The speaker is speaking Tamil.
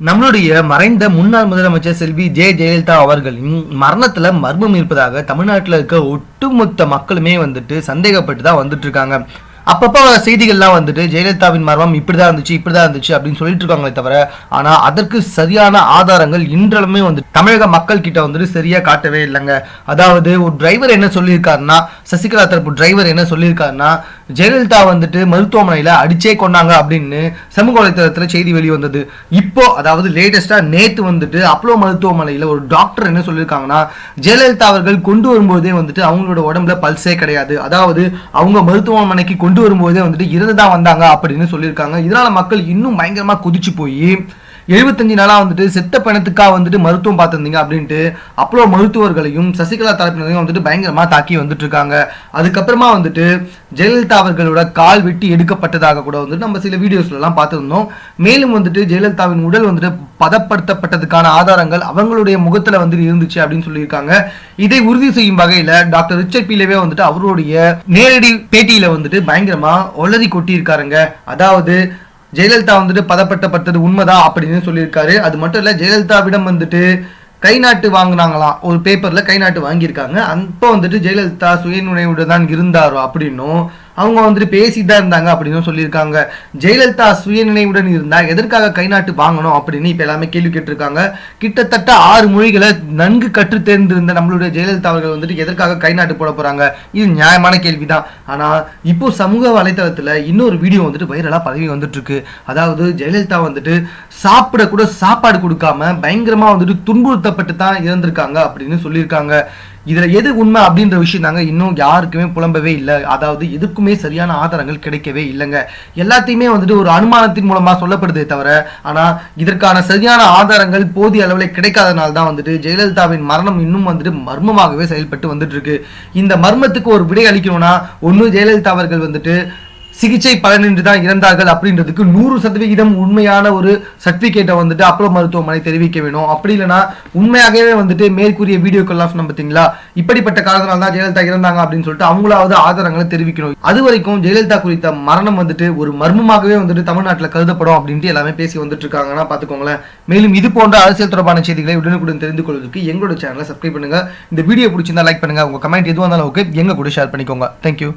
நம்மளுடைய மறைந்த முன்னாள் முதலமைச்சர் செல்வி ஜெ ஜெயலலிதா அவர்களின் மரணத்துல மர்மம் இருப்பதாக தமிழ்நாட்டில் இருக்க ஒட்டுமொத்த மக்களுமே வந்துட்டு சந்தேகப்பட்டு தான் வந்துட்டு இருக்காங்க. அப்பப்போ செய்திகள்லாம் வந்துட்டு ஜெயலலிதாவின் மர்மம் இப்படிதான் இருந்துச்சு இப்படிதான் இருந்துச்சு அப்படின்னு சொல்லிட்டு இருக்காங்களே தவிர ஆனா அதற்கு சரியான ஆதாரங்கள் இன்றளவுமே வந்து தமிழக மக்கள் கிட்ட வந்துட்டு சரியா காட்டவே இல்லைங்க. அதாவது ஒரு டிரைவர் என்ன சொல்லியிருக்காருன்னா சசிகலா தரப்பு டிரைவர் என்ன சொல்லியிருக்காருன்னா ஜெயலலிதா வந்துட்டு மருத்துவமனையில் அடிச்சே கொண்டாங்க அப்படின்னு சமூக வலைத்தளத்தில் செய்தி வெளிவந்தது. இப்போ அதாவது லேட்டஸ்ட்டாக நேற்று வந்துட்டு அப்போலோ மருத்துவமனையில் ஒரு டாக்டர் என்ன சொல்லியிருக்காங்கன்னா ஜெயலலிதா அவர்கள் கொண்டு வரும்போதே வந்துட்டு அவங்களோட உடம்புல பல்ஸே கிடையாது. அதாவது அவங்க மருத்துவமனைக்கு கொண்டு வரும்போதே வந்துட்டு இறந்து தான் வந்தாங்க அப்படின்னு சொல்லியிருக்காங்க இதனால் மக்கள் இன்னும் பயங்கரமாக குதிச்சு போய் எழுபத்தஞ்சு நாளாக வந்துட்டு செத்த பணத்துக்காக வந்துட்டு மருத்துவம் பார்த்துருந்தீங்க அப்படின்ட்டு அப்போ மருத்துவர்களையும் சசிகலா தரப்பினரையும் வந்துட்டு பயங்கரமாக தாக்கி வந்துட்டு இருக்காங்க அதுக்கப்புறமா வந்துட்டு ஜெயலலிதா அவர்களோட கால் வெட்டி எடுக்கப்பட்டதாக கூட வந்துட்டு நம்ம சில வீடியோஸ்லாம் பார்த்துருந்தோம். மேலும் வந்துட்டு ஜெயலலிதாவின் உடல் வந்துட்டு பதப்படுத்தப்பட்டதுக்கான ஆதாரங்கள் அவங்களுடைய முகத்தில் வந்துட்டு இருந்துச்சு அப்படின்னு சொல்லியிருக்காங்க. இதை உறுதி செய்யும் வகையில் டாக்டர் ரிச்சர்ட் பீலேவே வந்துட்டு அவருடைய நேரடி பேட்டியில் வந்துட்டு பயங்கரமாக ஒளறி கொட்டியிருக்காருங்க. அதாவது ஜெயலலிதா வந்துட்டு பதப்பட்டப்பட்டது உண்மைதான் அப்படின்னு சொல்லியிருக்காரு. அது மட்டும் இல்ல ஜெயலலிதாவிடம் வந்துட்டு கை நாட்டு வாங்கினாங்களாம் ஒரு பேப்பர்ல கை நாட்டு வாங்கியிருக்காங்க. அப்போ வந்துட்டு ஜெயலலிதா சுயநுழைவுடன் தான் இருந்தாரோ அப்படின்னும் அவங்க வந்துட்டு பேசிட்டு தான் இருந்தாங்க அப்படின்னு சொல்லியிருக்காங்க. ஜெயலலிதா சுயநினைவுடன் இருந்தா எதற்காக கை நாட்டு வாங்கணும் அப்படின்னு இப்போ எல்லாமே கேள்வி கேட்டிருக்காங்க. கிட்டத்தட்ட ஆறு மொழிகளை நன்கு கற்று தேர்ந்திருந்த நம்மளுடைய ஜெயலலிதா அவர்கள் வந்துட்டு எதற்காக கை நாட்டு போட போறாங்க? இது நியாயமான கேள்விதான். ஆனால் இப்போ சமூக வலைதளத்தில் இன்னொரு வீடியோ வந்துட்டு வைரலாக பதவி வந்துட்டு இருக்கு அதாவது ஜெயலலிதா வந்துட்டு சாப்பிட கூட சாப்பாடு கொடுக்காம பயங்கரமாக வந்துட்டு துன்புறுத்தப்பட்டு தான் இருந்திருக்காங்க அப்படின்னு சொல்லியிருக்காங்க. இதுல எது உண்மை அப்படின்ற விஷயம் தாங்க. இன்னும் யாருக்குமே புலம்பவே இல்லை. அதாவது எதுக்குமே சரியான ஆதாரங்கள் கிடைக்கவே இல்லைங்க. எல்லாத்தையுமே வந்துட்டு ஒரு அனுமானத்தின் மூலமா சொல்லப்படுதே தவிர ஆனா இதற்கான சரியான ஆதாரங்கள் போதிய அளவில் கிடைக்காதனால தான் வந்துட்டு ஜெயலலிதாவின் மரணம் இன்னும் வந்துட்டு மர்மமாகவே செயல்பட்டு வந்துட்டு இருக்கு. இந்த மர்மத்துக்கு ஒரு விடை அளிக்கணும்னா ஒன்று ஜெயலலிதா அவர்கள் வந்துட்டு சிகிச்சை பலனின்றி தான் இறந்தார்கள் அப்படின்றதுக்கு நூறு சதவிகிதம் உண்மையான ஒரு சர்டிஃபிகேட்டை வந்துட்டு அப்போலோ மருத்துவமனை தெரிவிக்க வேணும். அப்படி இல்லைன்னா உண்மையாகவே வந்துட்டு மேற்கூறிய வீடியோக்கள்லாம் நம்ம பார்த்தீங்களா இப்படிப்பட்ட காரணத்தினால தான் ஜெயலலிதா இறந்தாங்க அப்படின்னு சொல்லிட்டு அவங்களாவது ஆதாரங்களை தெரிவிக்கணும். அது வரைக்கும் ஜெயலலிதா குறித்த மரணம் வந்துட்டு ஒரு மர்மமாகவே வந்துட்டு தமிழ்நாட்டில் கருதப்படும் அப்படின்ட்டு எல்லாமே பேசி வந்துட்டு இருக்காங்கன்னா பார்த்துக்கோங்களேன். மேலும் இது போன்ற அரசியல் தொடர்பான செய்திகளை உடனுக்குடன் தெரிந்து கொள்வதற்கு எங்களோட சேனலை சப்ஸ்கிரைப் பண்ணுங்க. இந்த வீடியோ பிடிச்சிருந்தா லைக் பண்ணுங்க. உங்க கமெண்ட் எதுவாக இருந்தாலும் ஓகே எங்க கூட ஷேர் பண்ணிக்கோங்க. தேங்க்யூ